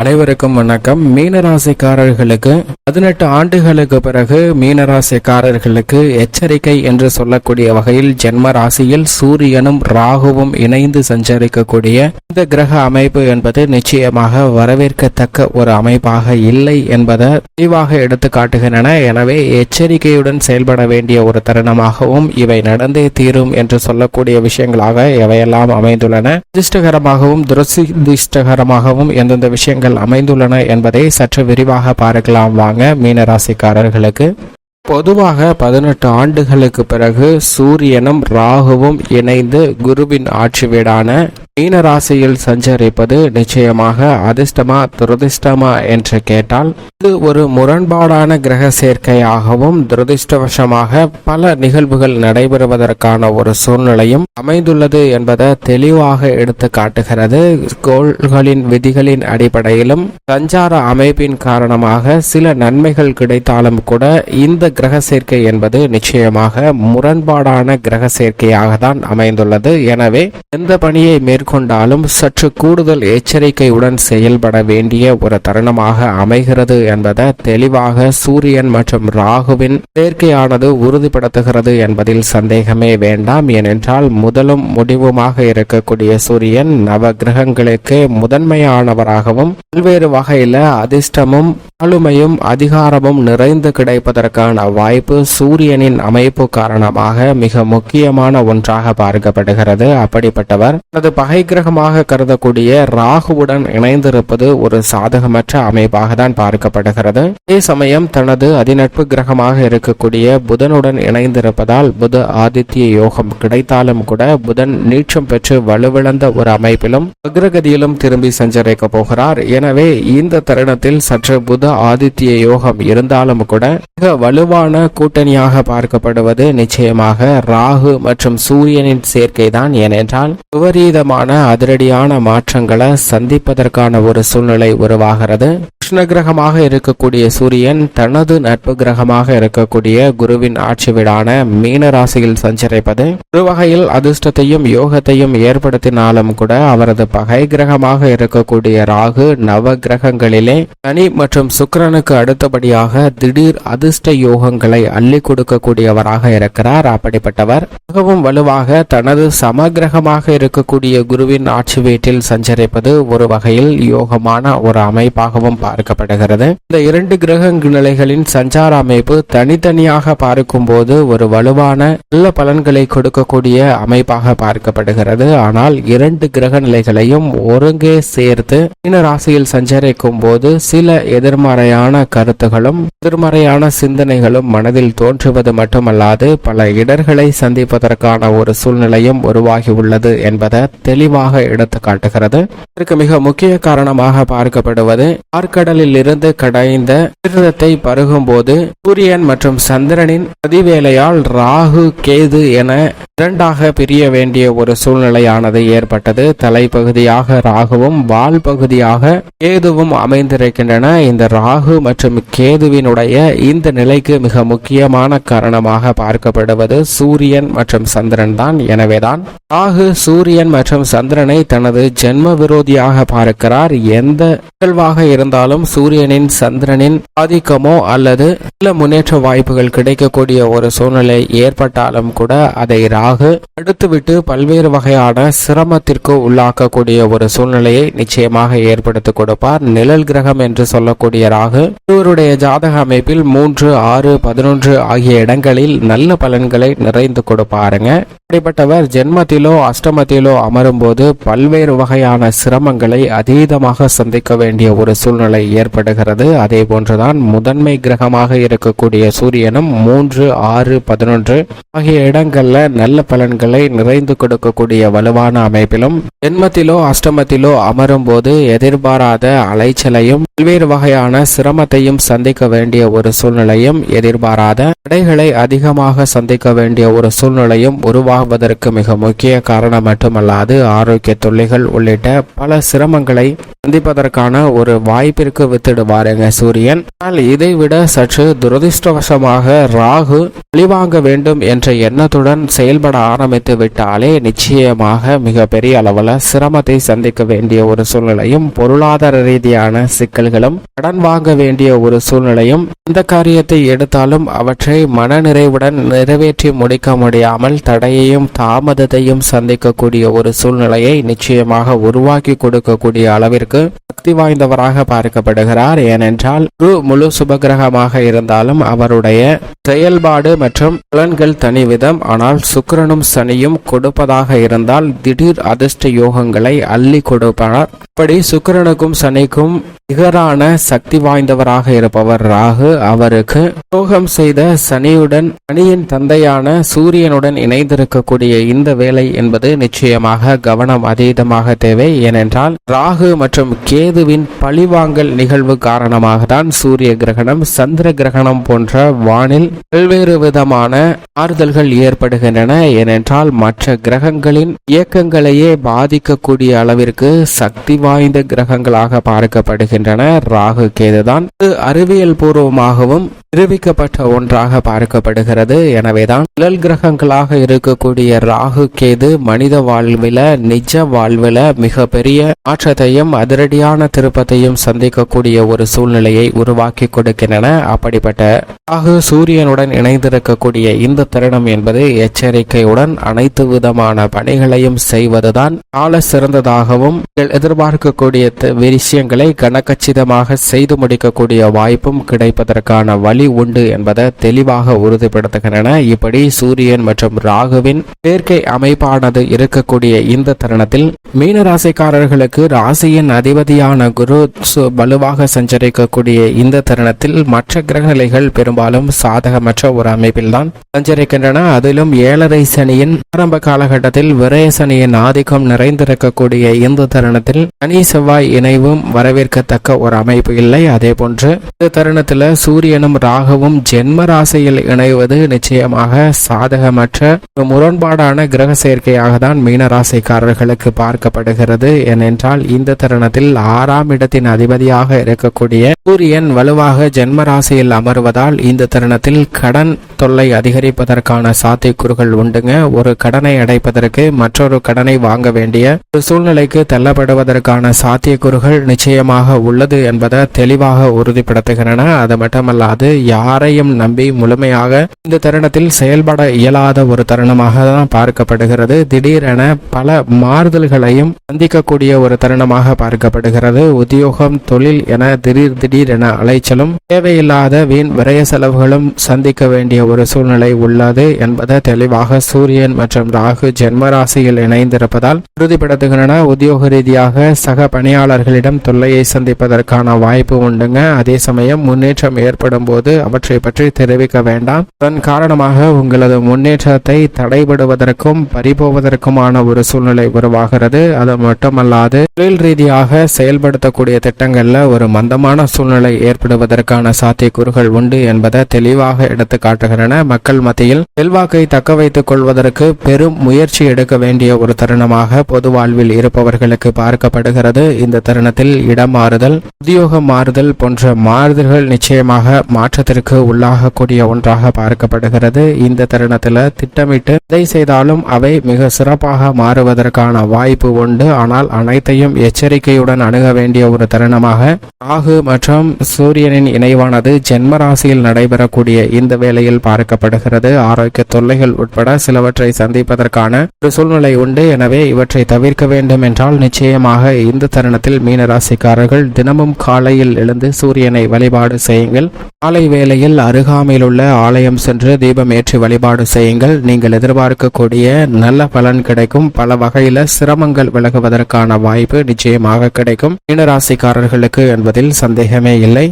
அனைவருக்கும் வணக்கம். மீனராசிக்காரர்களுக்கு பதினெட்டு ஆண்டுகளுக்கு பிறகு மீனராசிக்காரர்களுக்கு எச்சரிக்கை என்று சொல்லக்கூடிய வகையில் ஜென்ம ராசியில் சூரியனும் ராகுவும் இணைந்து சஞ்சரிக்கக்கூடிய இந்த கிரக அமைப்பு என்பது நிச்சயமாக வரவேற்கத்தக்க ஒரு அமைப்பாக இல்லை என்பதை தெளிவாக எடுத்து காட்டுகின்றன. எனவே எச்சரிக்கையுடன் செயல்பட வேண்டிய ஒரு தருணமாகவும் இவை நடந்தே தீரும் என்று சொல்லக்கூடிய விஷயங்களாக எவையெல்லாம் அமைந்துள்ளன. அதிர்ஷ்டகரமாகவும் துரதிர்ஷ்டகரமாகவும் எந்தெந்த விஷயங்கள் அமைந்துள்ளன என்பதை சற்று விரிவாக பார்க்கலாம். வாங்க மீனராசிக்காரர்களுக்கு. பொதுவாக பதினெட்டு ஆண்டுகளுக்கு பிறகு சூரியனும் ராகுவும் இணைந்து குருவின் ஆட்சி வீடான மீனராசியில் சஞ்சரிப்பது நிச்சயமாக அதிர்ஷ்டமா துரதிர்ஷ்டமா என்று கேட்டால் இது ஒரு முரண்பாடான கிரக சேர்க்கையாகவும் துரதிர்ஷ்டவசமாக பல நிகழ்வுகள் நடைபெறுவதற்கான ஒரு சூழ்நிலையும் அமைந்துள்ளது என்பதை தெளிவாக எடுத்து காட்டுகிறது. கோள்களின் விதிகளின் அடிப்படையிலும் சஞ்சார அமைப்பின் காரணமாக சில நன்மைகள் கிடைத்தாலும் கூட இந்த கிரக சேர்க்கை என்பது நிச்சயமாக முரண்பாடான கிரக சேர்க்கையாக தான் அமைந்துள்ளது. எனவே எந்த பணியை மேற்கொண்டாலும் சற்று கூடுதல் எச்சரிக்கையுடன் செயல்பட வேண்டிய ஒரு தருணமாக அமைகிறது என்பதை தெளிவாக சூரியன் மற்றும் ராகுவின் சேர்க்கையானது உறுதிப்படுத்துகிறது என்பதில் சந்தேகமே வேண்டாம். ஏனென்றால் முதலும் முடிவுமாக இருக்கக்கூடிய சூரியன் நவ கிரகங்களுக்கு முதன்மையானவராகவும் பல்வேறு வகையில அதிர்ஷ்டமும் ஆளுமையும் அதிகாரமும் நிறைந்து கிடைப்பதற்கான வாய்ப்பு சூரியனின் அமைப்பு காரணமாக மிக முக்கியமான ஒன்றாக பார்க்கப்படுகிறது. அப்படிப்பட்டவர் தனது பகை கிரகமாக கருதக்கூடிய ராகுவுடன் இணைந்திருப்பது ஒரு சாதகமற்ற அமைப்பாக தான் பார்க்கப்படுகிறது. அதே சமயம் தனது அதிநட்பு கிரகமாக இருக்கக்கூடிய புதனுடன் இணைந்திருப்பதால் புத ஆதித்ய யோகம் கிடைத்தாலும் கூட புதன் நீட்சம் பெற்று வலுவிழந்த ஒரு அமைப்பிலும் அக்ரகதியிலும் திரும்பி சஞ்சரிக்க போகிறார். எனவே இந்த தருணத்தில் சற்று புத ஆதித்ய யோகம் இருந்தாலும் கூட மிக வலுவான கூட்டணியாக பார்க்கப்படுவது நிச்சயமாக ராகு மற்றும் சூரியனின் சேர்க்கை தான் ஏனென்றால் விபரீதமான அதிரடியான மாற்றங்களை சந்திப்பதற்கான ஒரு சூழ்நிலை உருவாகிறது. கிருஷ்ண கிரகமாக இருக்கக்கூடிய சூரியன் தனது நட்பு கிரகமாக இருக்கக்கூடிய குருவின் ஆட்சி வீடான மீன ராசியில் சஞ்சரிப்பது. ஒரு வகையில் அதிர்ஷ்டத்தையும் யோகத்தையும் ஏற்படுத்தினாலும் கூட அவரது பகை கிரகமாக இருக்கக்கூடிய ராகு நவ கிரகங்களிலே சனி மற்றும் சுக்கிரனுக்கு அடுத்தபடியாக திடீர் அதிர்ஷ்ட யோகங்களை அள்ளி கொடுக்கக்கூடியவராக இருக்கிறார். அப்படிப்பட்டவர் மிகவும் வலுவாக தனது சமகிரகமாக இருக்கக்கூடிய குருவின் ஆட்சி வீட்டில் சஞ்சரிப்பது ஒரு வகையில் யோகமான ஒரு அமைப்பாகவும் பார்க்கப்படுகிறது. இந்த இரண்டு கிரக நிலைகளின் சஞ்சார அமைப்பு தனித்தனியாக பார்க்கும்போது ஒரு வலுவான நல்ல பலன்களை கொடுக்கக்கூடிய அமைப்பாக பார்க்கப்படுகிறது. ஆனால் இரண்டு கிரக நிலைகளையும் ஒருங்கே சேர்த்து மீன ராசியில் சஞ்சரிக்கும் போது சில எதிர்மறையான கருத்துகளும் எதிர்மறையான சிந்தனைகளும் மனதில் தோன்றுவது மட்டுமல்லாது பல இடர்களை சந்திப்பதற்கான ஒரு சூழ்நிலையும் உருவாகி உள்ளது என்பதை தெளிவாக எடுத்து காட்டுகிறது. இதற்கு மிக முக்கிய காரணமாக பார்க்கப்படுவது ஆற்கடலில் இருந்து கடைந்த கிருதத்தை பருகும் போது சூரியன் மற்றும் சந்திரனின் பிரதிவேலையால் ராகு கேது என இரண்டாக பிரிய வேண்டிய ஒரு சூழ்நிலையானது ஏற்பட்டது. தலைப்பகுதியாக ராகுவும் வால் பகுதியாக கேதுவும் அமைந்திருக்கின்றன. இந்த ராகு மற்றும் கேதுவினுடைய இந்த நிலைக்கு மிக முக்கியமான காரணமாக பார்க்கப்படுவது சூரியன் மற்றும் சந்திரன் தான். எனவேதான் ராகு சூரியன் மற்றும் சந்திரனை தனது ஜென்ம விரோதியாக பார்க்கிறார். எந்த நிகழ்வாக இருந்தாலும் சூரியனின் சந்திரனின் ஆதிக்கமோ அல்லது சில முன்னேற்ற வாய்ப்புகள் கிடைக்கக்கூடிய ஒரு சூழ்நிலை ஏற்பட்டாலும் கூட அதை ராகு அடுத்துவிட்டு பல்வேறு வகையான சிரமத்திற்கு உள்ளாக்கக்கூடிய ஒரு சூழ்நிலையை நிச்சயமாக ஏற்படுத்தி கொடுப்பார். நிழல் கிரகம் என்று சொல்லக்கூடிய ராகு இவருடைய ஜாதக அமைப்பில் மூன்று ஆறு பதினொன்று ஆகிய இடங்களில் நல்ல பலன்களை நிறைந்து கொடுப்பாருங்க. அப்படிப்பட்டவர் ஜென்மத்திலோ அஷ்டமத்திலோ அமரும் போது பல்வேறு வகையான சிரமங்களை அதீதமாக சந்திக்க வேண்டிய ஒரு சூழ்நிலை ஏற்படுகிறது. அதே போன்றுதான் முதன்மை கிரகமாக இருக்கக்கூடிய சூரியனும் மூன்று ஆறு பதினொன்று ஆகிய இடங்கள்ல நல்ல பலன்களை நிறைந்து கொடுக்கக்கூடிய வலுவான அமைப்பிலும் ஜென்மத்திலோ அஷ்டமத்திலோ அமரும் போது எதிர்பாராத அலைச்சலையும் பல்வேறு வகையான சிரமத்தையும் சந்திக்க வேண்டிய ஒரு சூழ்நிலையும் எதிர்பாராத தடைகளை அதிகமாக சந்திக்க வேண்டிய ஒரு சூழ்நிலையும் உருவாகுவதற்கு மிக முக்கிய காரணம் மட்டுமல்லாது ஆரோக்கிய தொல்லைகள் உள்ளிட்ட பல சிரமங்களை சந்திப்பதற்கான ஒரு வாய்ப்பிற்கு வித்திடுவாருங்க சூரியன். ஆனால் இதைவிட சற்று துரதிர்ஷ்டவசமாக ராகு பழிவாங்க வேண்டும் என்ற எண்ணத்துடன் செயல்பட ஆரம்பித்து விட்டாலே நிச்சயமாக மிகப்பெரிய அளவில் சிரமத்தை சந்திக்க வேண்டிய ஒரு சூழ்நிலையும் பொருளாதார ரீதியான சிக்கல்களும் கடன் வாங்க வேண்டிய ஒரு சூழ்நிலையும் இந்த காரியத்தை எடுத்தாலும் அவற்றை மனநிறைவுடன் நிறைவேற்றி முடிக்க முடியாமல் தடையையும் தாமதத்தையும் சந்திக்கக்கூடிய ஒரு சூழ்நிலையை நிச்சயமாக உருவாக்கி கொடுக்கக்கூடிய அளவிற்கு சக்தி வாய்ந்தவராக பார்க்கப்படுகிறார். ஏனென்றால் குரு முழு சுபகிரகமாக இருந்தாலும் அவருடைய செயல்பாடு மற்றும் பலன்கள் தனிவிதம். ஆனால் சுக்கிரனும் சனியும் கொடுப்பதாக இருந்தால் திடீர் அதிர்ஷ்ட யோகங்களை அள்ளி கொடுப்பார். இப்படி சுக்கரனுக்கும் சனிக்கும் நிகரான சக்தி வாய்ந்தவராக இருப்பவர் ராகு. அவருக்கு யோகம் செய்த சனியுடன் சனியின் தந்தையான சூரியனுடன் இணைந்திருக்கக்கூடிய இந்த வேலை என்பது நிச்சயமாக கவனம் அதீதமாக தேவை. ஏனென்றால் ராகு மற்றும் கேதுவின் பழிவாங்கல் நிகழ்வு காரணமாக தான் சூரிய கிரகணம் சந்திர கிரகணம் போன்ற வானில் பல்வேறு விதமான ஆறுதல்கள் ஏற்படுகின்றன. ஏனென்றால் மற்ற கிரகங்களின் இயக்கங்களையே பாதிக்கக்கூடிய அளவிற்கு சக்தி வாய்ந்த கிரகங்களாக பார்க்கப்படுகின்றன. ராகு கேதுதான். அறிவியல் பூர்வமாகவும் நிரூபிக்கப்பட்ட ஒன்றாக பார்க்கப்படுகிறது. எனவேதான் நிழல் கிரகங்களாக இருக்கக்கூடிய ராகு கேது மனித வாழ்வில நிஜ வாழ்வில மிக பெரிய மாற்றத்தையும் அதிரடியான திருப்பத்தையும் சந்திக்கக்கூடிய ஒரு சூழ்நிலையை உருவாக்கி கொடுக்கின்றன. அப்படிப்பட்ட ராகு சூரியனுடன் இணைந்திருக்கக்கூடிய இந்த தருணம் என்பது எச்சரிக்கையுடன் அனைத்து விதமான பணிகளையும் செய்வதுதான் கால சிறந்ததாகவும் எதிர்பார்க்கக்கூடிய த- விஷயங்களை கனக்கச்சிதமாக செய்து முடிக்கக்கூடிய வாய்ப்பும் கிடைப்பதற்கான வழி உண்டு என்பதை தெளிவாக உறுதிப்படுத்துகின்றன. இப்படி சூரியன் மற்றும் ராகுவின் சேர்க்கை அமைப்பானது இருக்கக்கூடிய இந்த தருணத்தில் மீன ராசிக்காரர்களுக்கு ராசியின் அதிபதியான குரு வலுவாக சஞ்சரிக்கக்கூடிய இந்த தருணத்தில் மற்ற கிரகநிலைகள் பெரும்பாலும் சாதகமற்ற ஒரு அமைப்பில்தான் சஞ்சரிக்கின்றன. அதிலும் ஏழரை சனியின் ஆரம்ப காலகட்டத்தில் விரய சனியின் ஆதிக்கம் நிறைந்திருக்கக்கூடிய இந்த தருணத்தில் சனி செவ்வாய் இணைவும் வரவேற்கத்தக்க ஒரு அமைப்பு இல்லை. அதே போன்று இந்த தருணத்தில் சூரியனும் ராகுவும் ஜென்ம ராசியில் இணைவது நிச்சயமாக சாதகமற்ற ஒரு முரண்பாடான கிரக சேர்க்கையாக தான் மீன ராசிக்காரர்களுக்கு பார்க்கப்படுகிறது. ஏனென்றால் இந்த தருணத்தில் ஆறாம் இடத்தின் அதிபதியாக இருக்கக்கூடிய சூரியன் வலுவாக ஜென்ம ராசியில் அமர்வதால் இந்த தருணத்தில் கடன் தொல்லை அதிகரிப்பதற்கான சாத்தியக்கூறுகள் உண்டுங்க. ஒரு கடனை அடைப்பதற்கு மற்றொரு கடனை வாங்க வேண்டிய ஒரு சூழ்நிலைக்கு தள்ளப்படுவதற்கான சாத்தியக்கூறுகள் நிச்சயமாக உள்ளது என்பதை தெளிவாக உறுதிப்படுத்துகின்றன. அது மட்டுமல்லாது யாரையும் நம்பி முழுமையாக இந்த தருணத்தில் செயல்பட இயலாத ஒரு தருணமாக தான் பார்க்கப்படுகிறது. திடீரென பல மாறுதல்களையும் சந்திக்கக்கூடிய ஒரு தருணமாக பார்க்கப்படுகிறது. உத்தியோகம் தொழில் என திடீர் திடீரென அலைச்சலும் தேவையில்லாத வீண் விரய செலவுகளும் சந்திக்க வேண்டிய ஒரு சூழ்நிலை உள்ளது என்பதை தெளிவாக சூரியன் மற்றும் ராகு ஜென்ம ராசியில் இணைந்திருப்பதால் உறுதிப்படுத்துகின்றன. உத்தியோக ரீதியாக சக பணியாளர்களிடம் தொல்லையை சந்திப்பதற்கான வாய்ப்பு உண்டுங்க. அதே சமயம் முன்னேற்றம் ஏற்படும் போது அவற்றை பற்றி தெரிவிக்க வேண்டாம். அதன் காரணமாக உங்களது முன்னேற்றத்தை தடைபடுவதற்கும் பறிபோவதற்குமான ஒரு சூழ்நிலை உருவாகிறது. அது மட்டுமல்லாது தொழில் ரீதியாக செயல்படுத்தக்கூடிய திட்டங்கள்ல ஒரு மந்தமான சூழ்நிலை ஏற்படுவதற்கான சாத்தியக்கூறுகள் உண்டு என்பதை தெளிவாக எடுத்து காட்டுகின்றன மக்கள் மத்தியில் செல்வாக்கை தக்க வைத்துக் கொள்வதற்கு பெரும் முயற்சி எடுக்க வேண்டிய ஒரு தருணமாக பொது வாழ்வில் இருப்பவர்களுக்கு பார்க்கப்படுகிறது. இந்த தருணத்தில் இடம் மாறுதல் உத்தியோகம் மாறுதல் போன்ற மாறுதல்கள் நிச்சயமாக மாற்ற மாற்றத்திற்கு உள்ளாகக்கூடிய ஒன்றாக பார்க்கப்படுகிறது. இந்த தருணத்தில் திட்டமிட்டு எதை செய்தாலும் அவை மிக சிறப்பாக மாறுவதற்கான வாய்ப்பு உண்டு. ஆனால் அனைத்தையும் எச்சரிக்கையுடன் அணுக வேண்டிய ஒரு தருணமாக ராகு மற்றும் சூரியனின் இணைவானது ஜென்ம ராசியில் நடைபெறக்கூடிய இந்த வேளையில் பார்க்கப்படுகிறது. ஆரோக்கிய தொல்லைகள் உட்பட சிலவற்றை சந்திப்பதற்கான ஒரு சூழ்நிலை உண்டு. எனவே இவற்றை தவிர்க்க வேண்டும் என்றால் நிச்சயமாக இந்த தருணத்தில் மீனராசிக்காரர்கள் தினமும் காலையில் எழுந்து சூரியனை வழிபாடு செய்யுங்கள். காலை வேளையில் அருகாமையிலுள்ள ஆலயம் சென்று தீபம் ஏற்றி வழிபாடு செய்யுங்கள். நீங்கள் எதிர்பார்க்கக்கூடிய நல்ல பலன் கிடைக்கும். பல வகையில சிரமங்கள் விலகுவதற்கான வாய்ப்பு நிச்சயமாக கிடைக்கும். மீனராசிக்காரர்களுக்கு என்பதில் சந்தேகமே இல்லை.